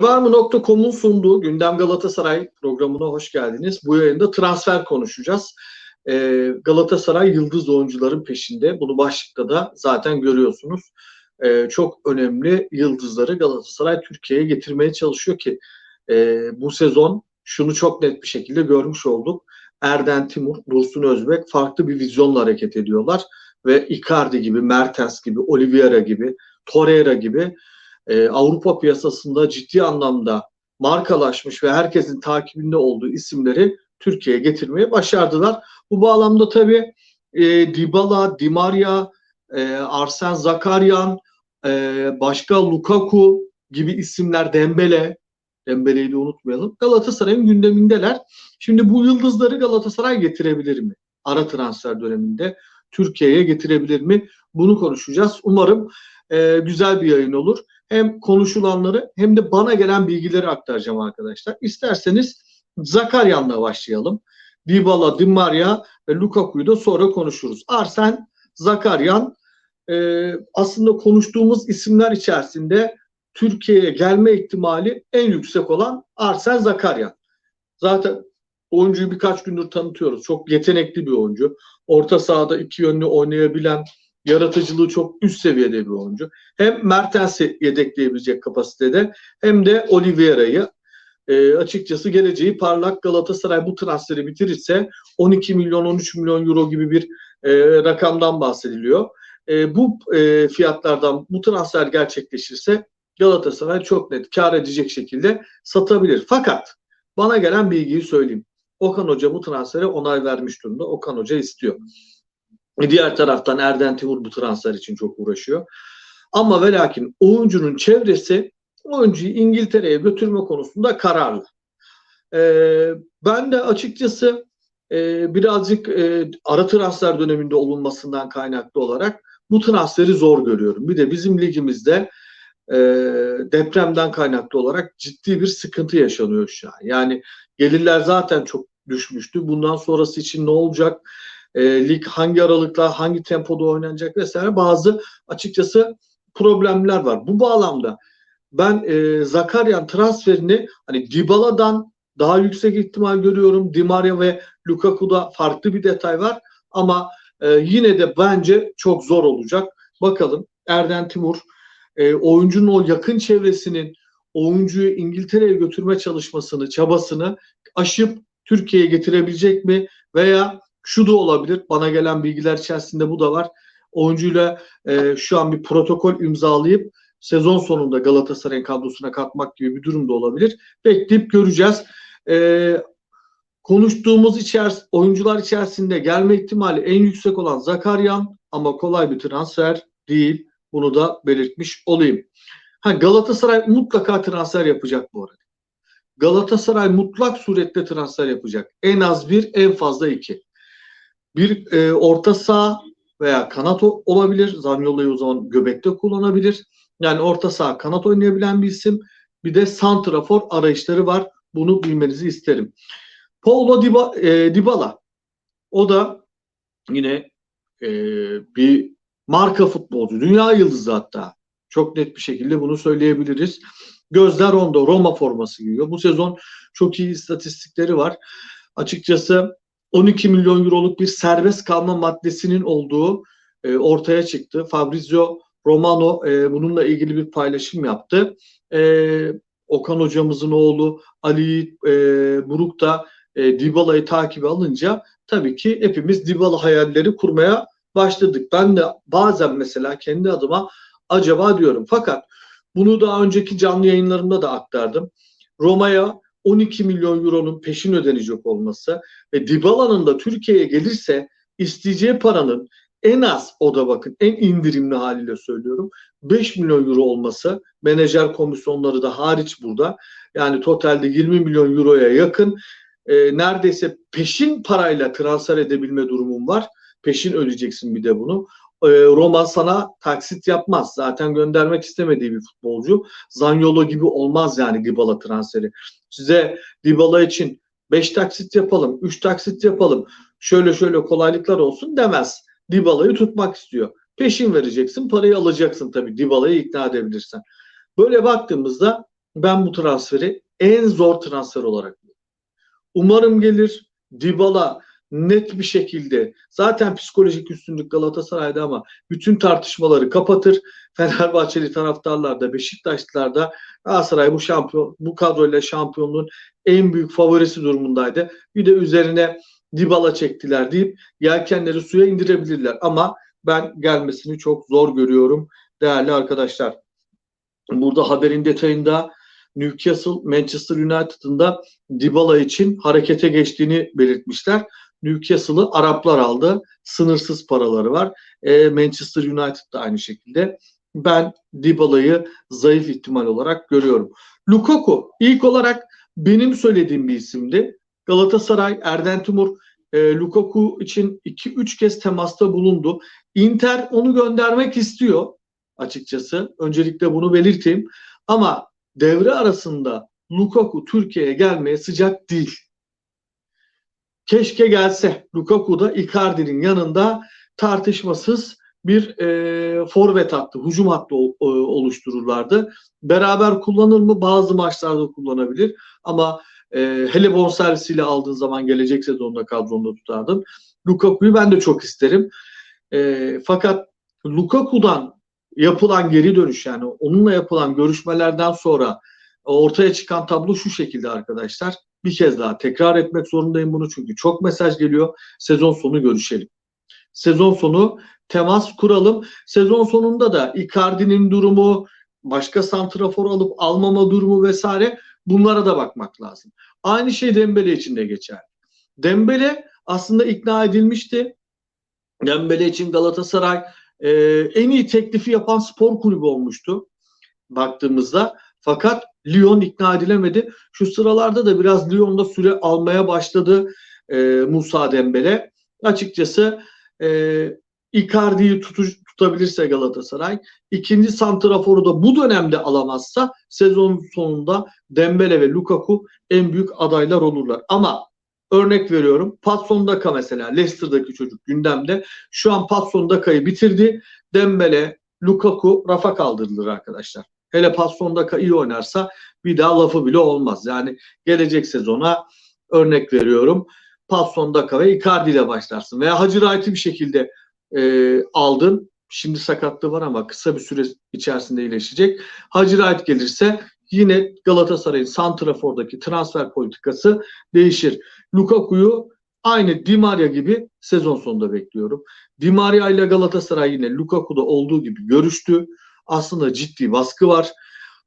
Varmı.com'un sunduğu Gündem Galatasaray programına hoş geldiniz. Bu yayında transfer konuşacağız. Ee, Galatasaray yıldız oyuncuların peşinde. Bunu başlıkta da zaten görüyorsunuz. Ee, çok önemli yıldızları Galatasaray Türkiye'ye getirmeye çalışıyor ki e, bu sezon şunu çok net bir şekilde görmüş olduk. Erden Timur, Dursun Özbek farklı bir vizyonla hareket ediyorlar ve Icardi gibi, Mertens gibi, Oliveira gibi, Torreira gibi e, Avrupa piyasasında ciddi anlamda markalaşmış ve herkesin takibinde olduğu isimleri Türkiye'ye getirmeye başardılar. Bu bağlamda tabii e, Dybala, Di Maria, e, Arsen Zakaryan, e, başka Lukaku gibi isimler Dembele, Dembele'yi de unutmayalım. Galatasaray'ın gündemindeler. Şimdi bu yıldızları Galatasaray getirebilir mi? Ara transfer döneminde Türkiye'ye getirebilir mi? Bunu konuşacağız. Umarım e, güzel bir yayın olur hem konuşulanları hem de bana gelen bilgileri aktaracağım arkadaşlar. İsterseniz Zakaryan'la başlayalım. Dybala, Di Maria ve Lukaku'yu da sonra konuşuruz. Arsen Zakaryan e, aslında konuştuğumuz isimler içerisinde Türkiye'ye gelme ihtimali en yüksek olan Arsen Zakaryan. Zaten oyuncuyu birkaç gündür tanıtıyoruz. Çok yetenekli bir oyuncu. Orta sahada iki yönlü oynayabilen, yaratıcılığı çok üst seviyede bir oyuncu. Hem Mertens'i yedekleyebilecek kapasitede hem de Oliveira'yı e, açıkçası geleceği parlak Galatasaray bu transferi bitirirse 12 milyon 13 milyon euro gibi bir e, rakamdan bahsediliyor. E, bu e, fiyatlardan bu transfer gerçekleşirse Galatasaray çok net kar edecek şekilde satabilir. Fakat bana gelen bilgiyi söyleyeyim. Okan Hoca bu transfere onay vermiş durumda. Okan Hoca istiyor. Diğer taraftan Erden Timur bu transfer için çok uğraşıyor. Ama ve lakin oyuncunun çevresi oyuncuyu İngiltere'ye götürme konusunda kararlı. Ee, ben de açıkçası e, birazcık e, ara transfer döneminde olunmasından kaynaklı olarak bu transferi zor görüyorum. Bir de bizim ligimizde e, depremden kaynaklı olarak ciddi bir sıkıntı yaşanıyor şu an. Yani gelirler zaten çok düşmüştü. Bundan sonrası için ne olacak? E, lig hangi aralıkla hangi tempoda oynanacak vesaire bazı açıkçası problemler var. Bu bağlamda ben e, Zakaryan transferini hani Dybala'dan daha yüksek ihtimal görüyorum. Di Maria ve Lukaku'da farklı bir detay var ama e, yine de bence çok zor olacak. Bakalım Erden Timur e, oyuncunun o yakın çevresinin oyuncuyu İngiltere'ye götürme çalışmasını, çabasını aşıp Türkiye'ye getirebilecek mi? Veya şu da olabilir. Bana gelen bilgiler içerisinde bu da var. Oyuncuyla e, şu an bir protokol imzalayıp sezon sonunda Galatasaray'ın kadrosuna katmak gibi bir durum da olabilir. Bekleyip göreceğiz. E, konuştuğumuz içeris oyuncular içerisinde gelme ihtimali en yüksek olan Zakaryan ama kolay bir transfer değil. Bunu da belirtmiş olayım. Ha, Galatasaray mutlaka transfer yapacak bu arada. Galatasaray mutlak surette transfer yapacak. En az bir, en fazla iki. Bir e, orta saha veya kanat olabilir. Zaniolo'yu o zaman göbekte kullanabilir. Yani orta saha kanat oynayabilen bir isim. Bir de santrafor arayışları var. Bunu bilmenizi isterim. Paulo Diba, e, Dybala o da yine e, bir marka futbolcu. Dünya yıldızı hatta. Çok net bir şekilde bunu söyleyebiliriz. Gözler onda. Roma forması giyiyor. Bu sezon çok iyi istatistikleri var. Açıkçası 12 milyon euroluk bir serbest kalma maddesinin olduğu e, ortaya çıktı. Fabrizio Romano e, bununla ilgili bir paylaşım yaptı. E, Okan hocamızın oğlu Ali e, Buruk da e, Dybala'yı takibe alınca tabii ki hepimiz Dybala hayalleri kurmaya başladık. Ben de bazen mesela kendi adıma acaba diyorum. Fakat bunu daha önceki canlı yayınlarımda da aktardım. Roma'ya 12 milyon euronun peşin ödenecek olması ve Dybala'nın da Türkiye'ye gelirse isteyeceği paranın en az o da bakın en indirimli haliyle söylüyorum 5 milyon euro olması menajer komisyonları da hariç burada yani totalde 20 milyon euroya yakın e, neredeyse peşin parayla transfer edebilme durumum var. Peşin ödeyeceksin bir de bunu. E, Roma sana taksit yapmaz. Zaten göndermek istemediği bir futbolcu. Zanyolo gibi olmaz yani Dybala transferi. Size Dybala için 5 taksit yapalım, 3 taksit yapalım, şöyle şöyle kolaylıklar olsun demez. Dybala'yı tutmak istiyor. Peşin vereceksin, parayı alacaksın tabii Dybala'yı ikna edebilirsen. Böyle baktığımızda ben bu transferi en zor transfer olarak buluyorum. Umarım gelir. Dybala net bir şekilde zaten psikolojik üstünlük Galatasaray'da ama bütün tartışmaları kapatır. Fenerbahçeli taraftarlar da Beşiktaşlılar da Galatasaray bu şampiyon bu kadroyla şampiyonluğun en büyük favorisi durumundaydı. Bir de üzerine Dybala çektiler deyip yelkenleri suya indirebilirler ama ben gelmesini çok zor görüyorum değerli arkadaşlar. Burada haberin detayında Newcastle Manchester United'ın da Dybala için harekete geçtiğini belirtmişler. Newcastle'ı Araplar aldı. Sınırsız paraları var. E, Manchester United da aynı şekilde. Ben Dybala'yı zayıf ihtimal olarak görüyorum. Lukaku ilk olarak benim söylediğim bir isimdi. Galatasaray, Erden Timur e, Lukaku için 2-3 kez temasta bulundu. Inter onu göndermek istiyor açıkçası. Öncelikle bunu belirteyim. Ama devre arasında Lukaku Türkiye'ye gelmeye sıcak değil. Keşke gelse. Lukaku da Icardi'nin yanında tartışmasız bir e, forvet hattı, hücum hattı o, oluştururlardı. Beraber kullanır mı? Bazı maçlarda kullanabilir. Ama e, hele bonservisiyle aldığın zaman gelecek sezonda kadronda tutardın. Lukaku'yu ben de çok isterim. E, fakat Lukaku'dan yapılan geri dönüş yani onunla yapılan görüşmelerden sonra ortaya çıkan tablo şu şekilde arkadaşlar. Bir kez daha tekrar etmek zorundayım bunu çünkü çok mesaj geliyor. Sezon sonu görüşelim. Sezon sonu temas kuralım. Sezon sonunda da Icardi'nin durumu, başka santrafor alıp almama durumu vesaire bunlara da bakmak lazım. Aynı şey Dembele için de geçer. Dembele aslında ikna edilmişti. Dembele için Galatasaray e, en iyi teklifi yapan spor kulübü olmuştu baktığımızda. Fakat Lyon ikna edilemedi. Şu sıralarda da biraz Lyon'da süre almaya başladı e, Musa Dembele. Açıkçası e, Icardi'yi tutuş, tutabilirse Galatasaray, ikinci santraforu da bu dönemde alamazsa sezon sonunda Dembele ve Lukaku en büyük adaylar olurlar. Ama örnek veriyorum Patson Daka mesela Leicester'daki çocuk gündemde. Şu an Patson Daka'yı bitirdi. Dembele, Lukaku rafa kaldırılır arkadaşlar. Hele Patson Daka iyi oynarsa bir daha lafı bile olmaz. Yani gelecek sezona örnek veriyorum. Patson Daka ve Icardi ile başlarsın. Veya Hacı Wright'ı bir şekilde e, aldın. Şimdi sakatlığı var ama kısa bir süre içerisinde iyileşecek. Hacı Wright gelirse yine Galatasaray'ın Santrafor'daki transfer politikası değişir. Lukaku'yu aynı Di Maria gibi sezon sonunda bekliyorum. Di Maria ile Galatasaray yine Lukaku'da olduğu gibi görüştü. Aslında ciddi baskı var.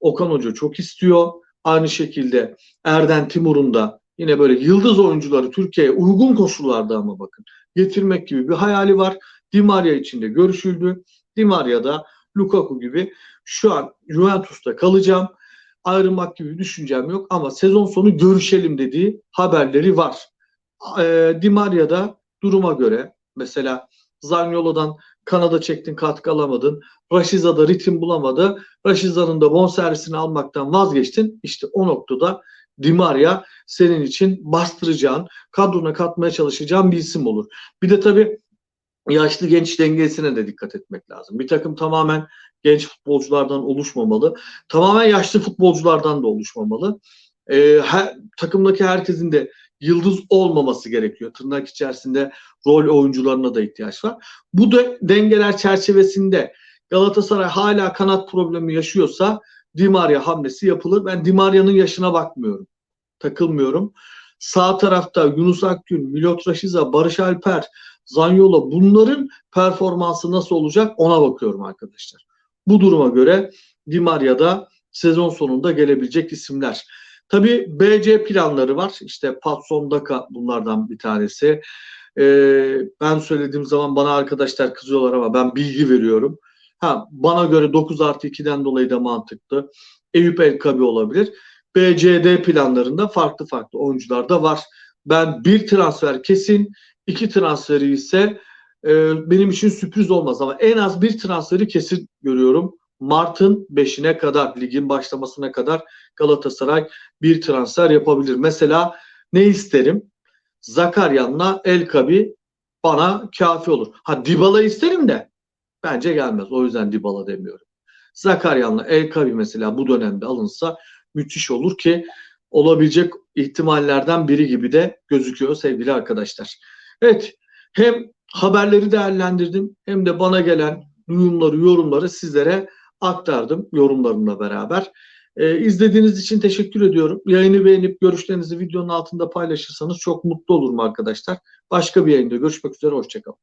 Okan Hoca çok istiyor. Aynı şekilde Erden Timur'un da yine böyle yıldız oyuncuları Türkiye'ye uygun koşullarda ama bakın getirmek gibi bir hayali var. Di Maria için de görüşüldü. Di da Lukaku gibi şu an Juventus'ta kalacağım. Ayrılmak gibi bir düşüncem yok ama sezon sonu görüşelim dediği haberleri var. E, Di Maria'da duruma göre mesela Zaniolo'dan Kanada çektin katkı alamadın. Raşiza'da ritim bulamadı. Raşiza'nın da bonservisini almaktan vazgeçtin. İşte o noktada Di Maria senin için bastıracağın, kadrona katmaya çalışacağın bir isim olur. Bir de tabii yaşlı genç dengesine de dikkat etmek lazım. Bir takım tamamen genç futbolculardan oluşmamalı. Tamamen yaşlı futbolculardan da oluşmamalı. Ee, her, takımdaki herkesin de yıldız olmaması gerekiyor. Tırnak içerisinde rol oyuncularına da ihtiyaç var. Bu da dengeler çerçevesinde Galatasaray hala kanat problemi yaşıyorsa Di Maria hamlesi yapılır. Ben Di Maria'nın yaşına bakmıyorum. Takılmıyorum. Sağ tarafta Yunus Akgün, Milot Rashica, Barış Alper, Zanyolo bunların performansı nasıl olacak ona bakıyorum arkadaşlar. Bu duruma göre Di Maria'da sezon sonunda gelebilecek isimler. Tabii BC planları var. İşte Patson Daka bunlardan bir tanesi. Ee, ben söylediğim zaman bana arkadaşlar kızıyorlar ama ben bilgi veriyorum. Ha, bana göre 9 artı 2'den dolayı da mantıklı. Eyüp Elkabi olabilir. BCD planlarında farklı farklı oyuncular da var. Ben bir transfer kesin, iki transferi ise e, benim için sürpriz olmaz ama en az bir transferi kesin görüyorum. Mart'ın 5'ine kadar, ligin başlamasına kadar Galatasaray bir transfer yapabilir. Mesela ne isterim? Zakaryan'la Elkabi bana kafi olur. Ha Dybala isterim de bence gelmez. O yüzden Dybala demiyorum. Zakaryan'la Elkabi mesela bu dönemde alınsa müthiş olur ki olabilecek ihtimallerden biri gibi de gözüküyor sevgili arkadaşlar. Evet hem haberleri değerlendirdim hem de bana gelen duyumları, yorumları sizlere aktardım yorumlarımla beraber. Ee, izlediğiniz için teşekkür ediyorum. Yayını beğenip görüşlerinizi videonun altında paylaşırsanız çok mutlu olurum arkadaşlar. Başka bir yayında görüşmek üzere, hoşçakalın.